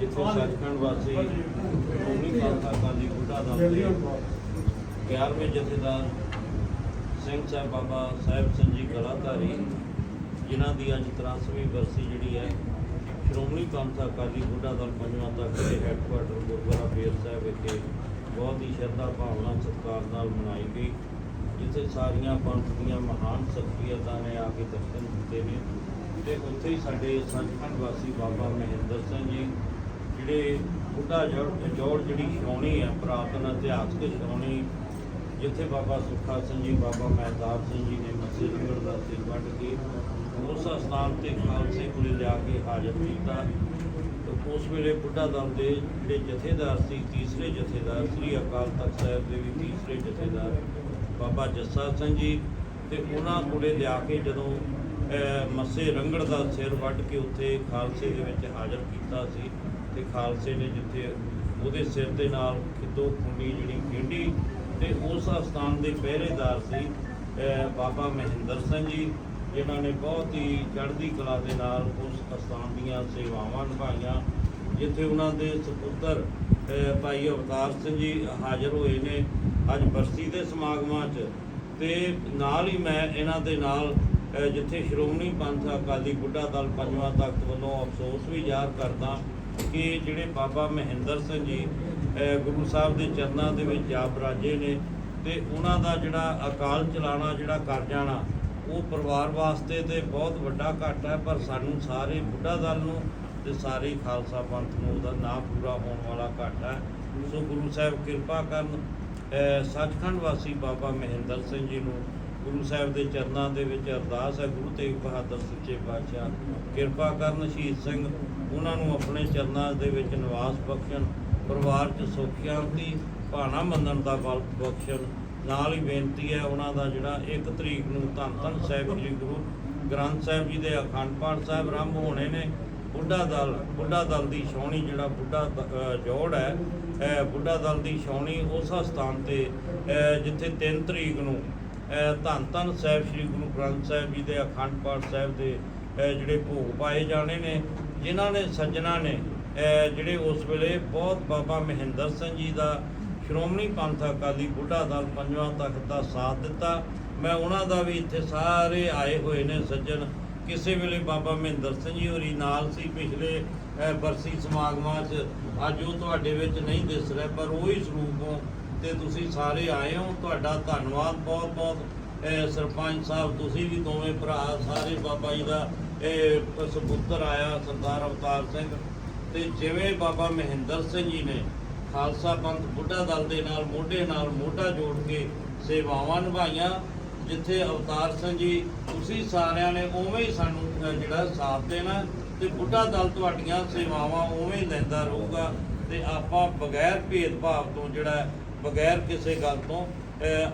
ਜਿੱਥੇ ਸੱਚਖੰਡ ਵਾਸੀ ਸ਼੍ਰੋਮਣੀ ਖਾਲਸਾ ਅਕਾਲੀ ਬੁੱਢਾ ਦਲ ਦੇ 11ਵੇਂ ਜਥੇਦਾਰ ਸਿੰਘ ਸਾਹਿਬ ਬਾਬਾ ਸਾਹਿਬ ਸਿੰਘ ਜੀ ਗਲਾਧਾਰੀ ਜਿਨ੍ਹਾਂ ਦੀ ਅੱਜ 83ਵੀਂ ਬਰਸੀ ਜਿਹੜੀ ਹੈ, ਸ਼੍ਰੋਮਣੀ ਖਾਲਸਾ ਅਕਾਲੀ ਬੁੱਢਾ ਦਲ ਪੰਜਵਾਂ ਤੱਕ ਦੇ ਹੈੱਡਕੁਆਟਰ ਗੁਰਦੁਆਰਾ ਬੇਰ ਸਾਹਿਬ ਵਿਖੇ ਬਹੁਤ ਹੀ ਸ਼ਰਧਾ ਭਾਵਨਾ ਸਤਿਕਾਰ ਨਾਲ ਮਨਾਈ ਗਈ, ਜਿੱਥੇ ਸਾਰੀਆਂ ਪੰਥ ਦੀਆਂ ਮਹਾਨ ਸ਼ਖਸੀਅਤਾਂ ਨੇ ਆ ਕੇ ਦਰਸ਼ਨ ਦਿੱਤੇ ਨੇ ਤੇ ਉੱਥੇ ਹੀ ਸਾਡੇ ਸੱਚਖੰਡ ਵਾਸੀ ਬਾਬਾ ਮਹਿੰਦਰ ਸਿੰਘ ਜੀ ਜਿਹੜੇ ਬੁੱਢਾ ਜੋੜ ਜੋੜ ਜਿਹੜੀ ਸ਼੍ਰੋਣੀ ਹੈ ਪੁਰਾਤਨ ਇਤਿਹਾਸਕ ਸ਼੍ਰੋਣੀ ਜਿੱਥੇ ਬਾਬਾ ਸੁੱਖਾ ਸਿੰਘ ਜੀ, ਬਾਬਾ ਮਹਿਤਾਬ ਸਿੰਘ ਜੀ ਨੇ ਮੱਸੇ ਰੰਗੜ ਦਾ ਸਿਰ ਵੱਢ ਕੇ ਉਸ ਸਥਾਨ ਤੇ ਖਾਲਸੇ ਕੋਲੇ ਜਾ ਕੇ ਹਾਜ਼ਰ ਕੀਤਾ। ਤੇ ਉਸ ਵੇਲੇ ਬੁੱਢਾ ਦਲ ਦੇ ਜਿਹੜੇ ਜਥੇਦਾਰ ਸੀ, ਤੀਸਰੇ ਜਥੇਦਾਰ ਸ੍ਰੀ ਅਕਾਲ ਤਖਤ ਸਾਹਿਬ ਦੇ ਵੀ ਤੀਸਰੇ ਜਥੇਦਾਰ ਬਾਬਾ ਜੱਸਾ ਸਿੰਘ ਜੀ ਤੇ ਉਹਨਾਂ ਕੋਲੇ ਲਿਆ ਕੇ ਜਦੋਂ ਮੱਸੇ ਰੰਗੜ ਦਾ ਸਿਰ ਵੱਢ ਕੇ ਉੱਥੇ ਖਾਲਸੇ ਦੇ ਵਿੱਚ ਹਾਜ਼ਰ ਕੀਤਾ ਸੀ। ਤੇ ਖਾਲਸੇ ਨੇ ਜਿੱਥੇ ਉਹਦੇ ਸਿਰ ਦੇ ਨਾਲ ਖਿੱਦੋ ਖੁੰਡੀ ਜਿਹੜੀ ਖੇਡੀ ਤੇ ਉਸ ਅਸਥਾਨ ਦੇ ਪਹਿਰੇਦਾਰ ਸੀ ਬਾਬਾ ਮਹਿੰਦਰ ਸਿੰਘ ਜੀ, ਜਿਨ੍ਹਾਂ ਨੇ ਬਹੁਤ ਹੀ ਚੜ੍ਹਦੀ ਕਲਾ ਦੇ ਨਾਲ ਉਸ ਅਸਥਾਨ ਦੀਆਂ ਸੇਵਾਵਾਂ ਨਿਭਾਈਆਂ, ਜਿੱਥੇ ਉਹਨਾਂ ਦੇ ਸੁਪੁੱਤਰ ਭਾਈ ਅਵਤਾਰ ਸਿੰਘ ਜੀ ਹਾਜ਼ਰ ਹੋਏ ਨੇ ਅੱਜ ਬਰਸੀ ਦੇ ਸਮਾਗਮਾਂ 'ਚ। ਤੇ ਨਾਲ ਹੀ ਮੈਂ ਇਹਨਾਂ ਦੇ ਨਾਲ ਜਿੱਥੇ ਸ਼੍ਰੋਮਣੀ ਪੰਥ ਅਕਾਲੀ ਬੁੱਢਾ ਦਲ ਪੰਜਵਾਂ ਤਖਤ ਵੱਲੋਂ ਅਫਸੋਸ ਵੀ ਜ਼ਾਹਰ ਕਰਦਾ ਕਿ ਜਿਹੜੇ ਬਾਬਾ ਮਹਿੰਦਰ ਸਿੰਘ ਜੀ ਗੁਰੂ ਸਾਹਿਬ ਦੇ ਚਰਨਾਂ ਦੇ ਵਿੱਚ ਜਾ ਬਰਾਜੇ ਨੇ ਤੇ ਉਹਨਾਂ ਦਾ ਜਿਹੜਾ ਅਕਾਲ ਚਲਾਣਾ, ਜਿਹੜਾ ਕਰ ਜਾਣਾ, ਉਹ ਪਰਿਵਾਰ ਵਾਸਤੇ ਤੇ ਬਹੁਤ ਵੱਡਾ ਘਾਟਾ ਹੈ, ਪਰ ਸਾਨੂੰ ਸਾਰੇ ਬੁੱਢਾ ਦਲ ਨੂੰ ਤੇ ਸਾਰੇ ਖਾਲਸਾ ਪੰਥ ਨੂੰ ਉਹਦਾ ਨਾਂ ਪੂਰਾ ਹੋਣ ਵਾਲਾ ਘਾਟਾ ਹੈ। ਸੋ ਗੁਰੂ ਸਾਹਿਬ ਕਿਰਪਾ ਕਰਨ ਸੱਚਖੰਡ ਵਾਸੀ ਬਾਬਾ ਮਹਿੰਦਰ ਸਿੰਘ ਜੀ ਨੂੰ ਗੁਰੂ ਸਾਹਿਬ ਦੇ ਚਰਨਾਂ ਦੇ ਵਿੱਚ ਅਰਦਾਸ ਹੈ, ਗੁਰੂ ਤੇਗ ਬਹਾਦਰ ਸੱਚੇ ਪਾਤਸ਼ਾਹ। ਕਿਰਪਾ ਕਰਨ ਸ਼ਹੀਦ ਸਿੰਘ ਉਹਨਾਂ ਨੂੰ ਆਪਣੇ ਚਰਨਾਂ ਦੇ ਵਿੱਚ ਨਿਵਾਸ ਬਖਸ਼ਣ, ਪਰਿਵਾਰ 'ਚ ਸੁੱਖ ਸ਼ਾਂਤੀ ਭਾਣਾ ਮੰਨਣ ਦਾ ਬਲ ਬਖਸ਼ਣ। ਨਾਲ ਹੀ ਬੇਨਤੀ ਹੈ ਉਹਨਾਂ ਦਾ ਜਿਹੜਾ 1 ਤਰੀਕ ਨੂੰ ਧੰਨ ਧੰਨ ਸਾਹਿਬ ਸ੍ਰੀ ਗੁਰੂ ਗ੍ਰੰਥ ਸਾਹਿਬ ਜੀ ਦੇ ਅਖੰਡ ਪਾਠ ਸਾਹਿਬ ਆਰੰਭ ਹੋਣੇ ਨੇ, ਬੁੱਢਾ ਦਲ ਬੁੱਢਾ ਦਲ ਦੀ ਛਾਉਣੀ ਜਿਹੜਾ ਬੁੱਢਾ ਦ- ਜੋੜ ਹੈ ਬੁੱਢਾ ਦਲ ਦੀ ਛਾਉਣੀ ਉਸ ਸਥਾਨ ਤੇ ਜਿੱਥੇ 3 ਤਰੀਕ ਨੂੰ ਧੰਨ ਧੰਨ ਸਾਹਿਬ ਸ੍ਰੀ ਗੁਰੂ ਗ੍ਰੰਥ ਸਾਹਿਬ ਜੀ ਦੇ ਅਖੰਡ ਪਾਠ ਸਾਹਿਬ ਦੇ ਜਿਹੜੇ ਭੋਗ ਪਾਏ ਜਾਣੇ ਨੇ ਜਿਨ੍ਹਾਂ ਨੇ ਸੱਜਣਾ ਨੇ ਜਿਹੜੇ ਉਸ ਵੇਲੇ ਬਹੁਤ ਬਾਬਾ ਮਹਿੰਦਰ ਸਿੰਘ ਜੀ ਦਾ ਸ਼੍ਰੋਮਣੀ ਪੰਥ ਅਕਾਲੀ ਬੁੱਢਾ ਦਲ ਪੰਜਵਾਂ ਤਖਤ ਦਾ ਸਾਥ ਦਿੱਤਾ। ਮੈਂ ਉਹਨਾਂ ਦਾ ਵੀ ਇੱਥੇ ਸਾਰੇ ਆਏ ਹੋਏ ਨੇ ਸੱਜਣ। ਕਿਸੇ ਵੇਲੇ ਬਾਬਾ ਮਹਿੰਦਰ ਸਿੰਘ ਜੀ ਹੋਰੀ ਨਾਲ ਸੀ, ਪਿਛਲੇ ਬਰਸੀ ਸਮਾਗਮਾਂ 'ਚ। ਅੱਜ ਉਹ ਤੁਹਾਡੇ ਵਿੱਚ ਨਹੀਂ ਦਿਸ ਰਿਹਾ, ਪਰ ਉਹ ਹੀ ਸਰੂਪ ਹੋ ਤੇ ਤੁਸੀਂ ਸਾਰੇ ਆਏ ਹੋ। ਤੁਹਾਡਾ ਧੰਨਵਾਦ ਬਹੁਤ ਬਹੁਤ ਸਰਪੰਚ ਸਾਹਿਬ, ਤੁਸੀਂ ਵੀ ਦੋਵੇਂ ਭਰਾ, ਸਾਰੇ ਬਾਬਾ ਜੀ ਦਾ ਇਹ ਸੁਪੁੱਤਰ ਆਇਆ, ਸਰਦਾਰ ਅਵਤਾਰ ਸਿੰਘ। ਤੇ ਜਿਵੇਂ ਬਾਬਾ ਮਹਿੰਦਰ ਸਿੰਘ ਜੀ ਨੇ ਖਾਲਸਾ ਪੰਥ ਬੁੱਢਾ ਦਲ ਦੇ ਨਾਲ, ਮੋਢੇ ਨਾਲ ਮੋਢਾ ਜੋੜ ਕੇ ਸੇਵਾਵਾਂ ਨਿਭਾਈਆਂ, ਜਿੱਥੇ ਅਵਤਾਰ ਸਿੰਘ ਜੀ, ਤੁਸੀਂ ਸਾਰਿਆਂ ਨੇ ਉਵੇਂ ਹੀ ਸਾਨੂੰ ਜਿਹੜਾ ਸਾਥ ਦੇਣਾ, ਤੇ ਬੁੱਢਾ ਦਲ ਤੁਹਾਡੀਆਂ ਸੇਵਾਵਾਂ ਉਵੇਂ ਹੀ ਲੈਂਦਾ ਰਹੂਗਾ। ਤੇ ਆਪਾਂ ਬਗੈਰ ਭੇਦਭਾਵ ਤੋਂ ਜਿਹੜਾ ਬਗੈਰ ਕਿਸੇ ਗੱਲ ਤੋਂ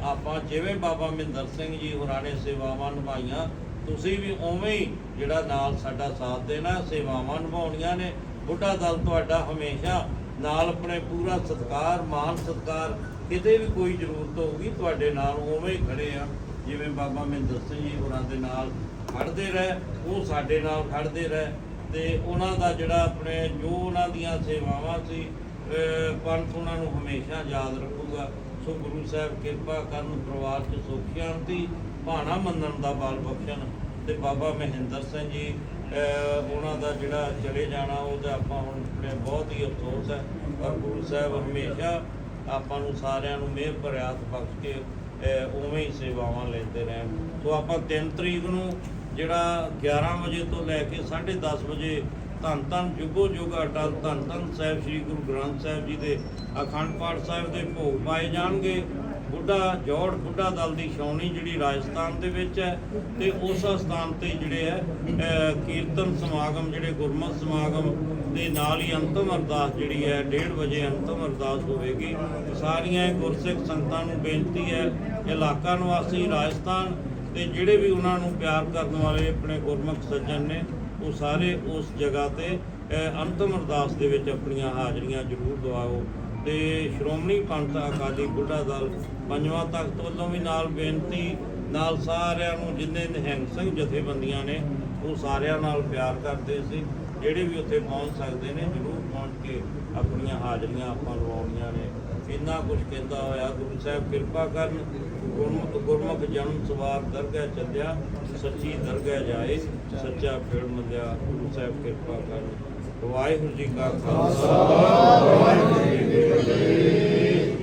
ਆਪਾਂ ਜਿਵੇਂ ਬਾਬਾ ਮਹਿੰਦਰ ਸਿੰਘ ਜੀ ਹੋਰਾਂ ਨੇ ਸੇਵਾਵਾਂ ਨਿਭਾਈਆਂ, ਤੁਸੀਂ ਵੀ ਉਵੇਂ ਹੀ ਜਿਹੜਾ ਨਾਲ ਸਾਡਾ ਸਾਥ ਦੇਣਾ, ਸੇਵਾਵਾਂ ਨਿਭਾਉਣੀਆਂ ਨੇ। ਬੁੱਢਾ ਦਲ ਤੁਹਾਡਾ ਹਮੇਸ਼ਾ ਨਾਲ ਆਪਣੇ ਪੂਰਾ ਸਤਿਕਾਰ ਮਾਨ ਸਤਿਕਾਰ, ਕਿਤੇ ਵੀ ਕੋਈ ਜ਼ਰੂਰਤ ਹੋਊਗੀ, ਤੁਹਾਡੇ ਨਾਲ ਉਵੇਂ ਹੀ ਖੜੇ ਆ। ਜਿਵੇਂ ਬਾਬਾ ਮਹਿੰਦਰ ਸਿੰਘ ਜੀ ਹੋਰਾਂ ਦੇ ਨਾਲ ਖੜਦੇ ਰਹੇ, ਉਹ ਸਾਡੇ ਨਾਲ ਖੜਦੇ ਰਹੇ। ਤੇ ਉਹਨਾਂ ਦਾ ਜਿਹੜਾ ਆਪਣੇ, ਜੋ ਉਹਨਾਂ ਦੀਆਂ ਸੇਵਾਵਾਂ ਸੀ ਪੰਥ ਉਹਨਾਂ ਨੂੰ ਹਮੇਸ਼ਾ ਯਾਦ ਰੱਖੂਗਾ। ਸੋ ਗੁਰੂ ਸਾਹਿਬ ਕਿਰਪਾ ਕਰਨ ਪਰਿਵਾਰ 'ਚ ਸੁੱਖ ਸ਼ਾਂਤੀ, ਭਾਣਾ ਮੰਨਣ ਦਾ ਬਲ ਬਖਸ਼ਣ ਤੇ ਬਾਬਾ ਮਹਿੰਦਰ ਸਿੰਘ ਜੀ ਉਹਨਾਂ ਦਾ ਜਿਹੜਾ ਚਲੇ ਜਾਣਾ, ਉਹਦਾ ਆਪਾਂ ਹੁਣ ਬਹੁਤ ਹੀ ਅਫਸੋਸ ਹੈ। ਪਰ ਗੁਰੂ ਸਾਹਿਬ ਹਮੇਸ਼ਾ ਆਪਾਂ ਨੂੰ ਸਾਰਿਆਂ ਨੂੰ ਮਿਹਰ ਭਰਿਆ ਬਖਸ਼ ਕੇ ਉਵੇਂ ਹੀ ਸੇਵਾਵਾਂ ਲੈਂਦੇ ਰਹਿਣ। ਸੋ ਆਪਾਂ 3 ਤਰੀਕ ਨੂੰ ਜਿਹੜਾ 11 ਵਜੇ ਤੋਂ ਲੈ ਕੇ 10:30 ਵਜੇ ਧੰਨ ਧੰਨ ਜੁਗੋ ਜੁਗ ਅਟਲ, ਧੰਨ ਧੰਨ ਸਾਹਿਬ ਸ੍ਰੀ ਗੁਰੂ ਗ੍ਰੰਥ ਸਾਹਿਬ ਜੀ ਦੇ ਅਖੰਡ ਪਾਠ ਸਾਹਿਬ ਦੇ ਭੋਗ ਪਾਏ ਜਾਣਗੇ। ਬੁੱਢਾ ਜੋੜ, ਬੁੱਢਾ ਦਲ ਦੀ ਛਾਉਣੀ ਜਿਹੜੀ ਰਾਜਸਥਾਨ ਦੇ ਵਿੱਚ ਹੈ ਤੇ ਉਸ ਸਥਾਨ ਤੇ ਜਿਹੜੇ ਹੈ ਕੀਰਤਨ ਸਮਾਗਮ, ਜਿਹੜੇ ਗੁਰਮਤਿ ਸਮਾਗਮ ਦੇ ਨਾਲ ਹੀ ਅੰਤਮ ਅਰਦਾਸ ਜਿਹੜੀ ਹੈ 1:30 ਵਜੇ ਅੰਤਮ ਅਰਦਾਸ ਹੋਵੇਗੀ। ਸਾਰੀਆਂ ਗੁਰਸਿੱਖ ਸੰਗਤਾਂ ਨੂੰ ਬੇਨਤੀ ਹੈ, ਇਲਾਕਾ ਨਿਵਾਸੀ ਰਾਜਸਥਾਨ ਤੇ ਜਿਹੜੇ ਵੀ ਉਹਨਾਂ ਨੂੰ ਪਿਆਰ ਕਰਨ ਵਾਲੇ ਆਪਣੇ ਗੁਰਮੁਖ ਸੱਜਣ ਨੇ, ਉਹ ਸਾਰੇ ਉਸ ਜਗ੍ਹਾ ਤੇ ਅੰਤਮ ਅਰਦਾਸ ਦੇ ਵਿੱਚ ਆਪਣੀਆਂ ਹਾਜ਼ਰੀਆਂ ਜ਼ਰੂਰ ਦਵਾਓ। ਤੇ ਸ਼੍ਰੋਮਣੀ ਪੰਥ ਅਕਾਲੀ ਬੁੱਢਾ ਦਲ ਪੰਜਵਾਂ ਤਖਤ ਵੱਲੋਂ ਵੀ ਨਾਲ ਬੇਨਤੀ, ਨਾਲ ਸਾਰਿਆਂ ਨੂੰ ਜਿੰਨੇ ਨਿਹੰਗ ਸਿੰਘ ਜਥੇਬੰਦੀਆਂ ਨੇ, ਉਹ ਸਾਰਿਆਂ ਨਾਲ ਪਿਆਰ ਕਰਦੇ ਸੀ। ਜਿਹੜੇ ਵੀ ਉੱਥੇ ਪਹੁੰਚ ਸਕਦੇ ਨੇ, ਜ਼ਰੂਰ ਪਹੁੰਚ ਕੇ ਆਪਣੀਆਂ ਹਾਜ਼ਰੀਆਂ ਆਪਾਂ ਲਵਾਉਣੀਆਂ ਨੇ। ਇੰਨਾ ਕੁਝ ਕਹਿੰਦਾ ਹੋਇਆ, ਗੁਰੂ ਸਾਹਿਬ ਕਿਰਪਾ ਕਰਨ, ਗੁਰਮੁਖ ਗੁਰਮੁਖ ਜਨਮ ਸਵਾਰ ਦਰਗਹਿ ਚੱਲਿਆ, ਸੱਚੀ ਦਰਗਹਿ ਜਾਏ, ਸੱਚਾ ਫੇੜ ਮੰਦਿਆ ਗੁਰੂ ਸਾਹਿਬ ਕਿਰਪਾ ਕਰਨ। ਵਾਹਿਗੁਰੂ ਜੀ ਕਾ ਖਾਲਸਾ। ਵਾਹਿਗੁਰੂ ਜੀ ਕੀ ਫਤਿਹ।